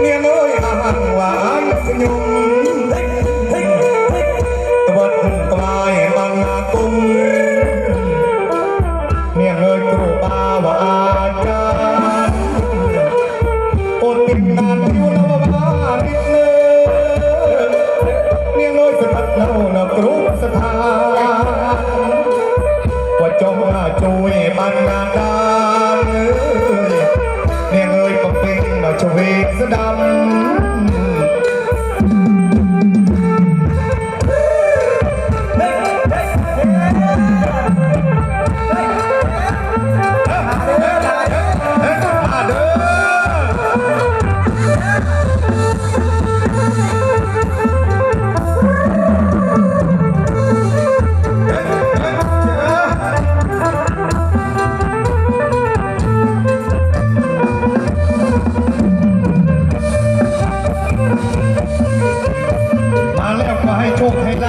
เนี่ยน้อยห่างหวานสยุมตวัดปลายมันนากุ้งเนี่ยเลยครูบาวอาจารย์คนติดตามอยู่ về a dollar.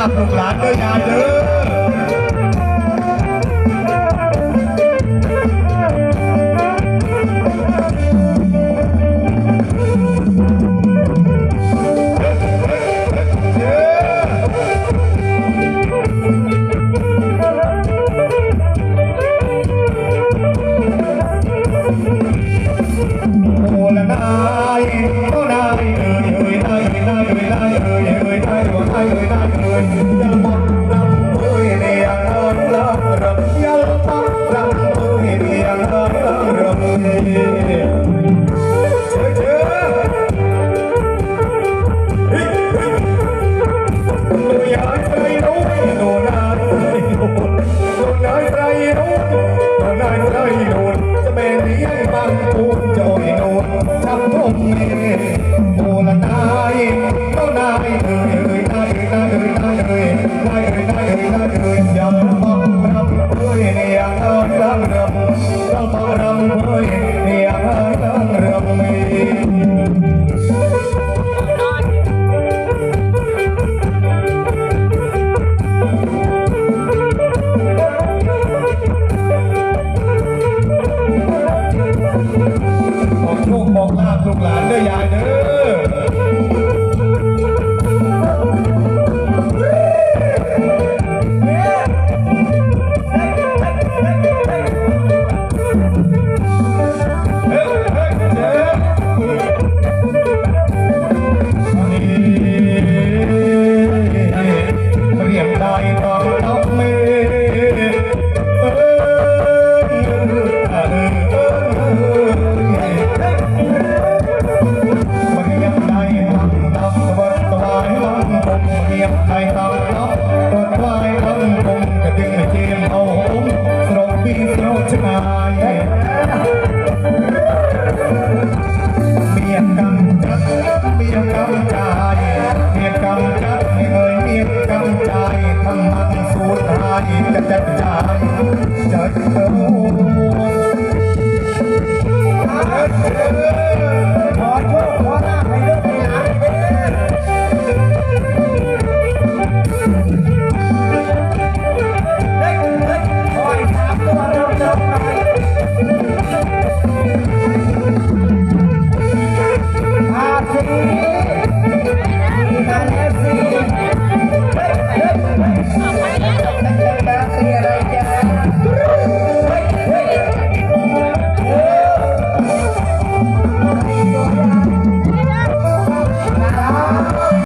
าปลูกหลานด้วยงาเด้อ ไรรู้ตอนนั้นไรโดนจะเป็นี้บางภูมิจอยโดนจำทนเอ เมียกำจัดเมียกำจายเมียกำจัดเเมียกำจายทำมันสูดหายจะจัดายเจอ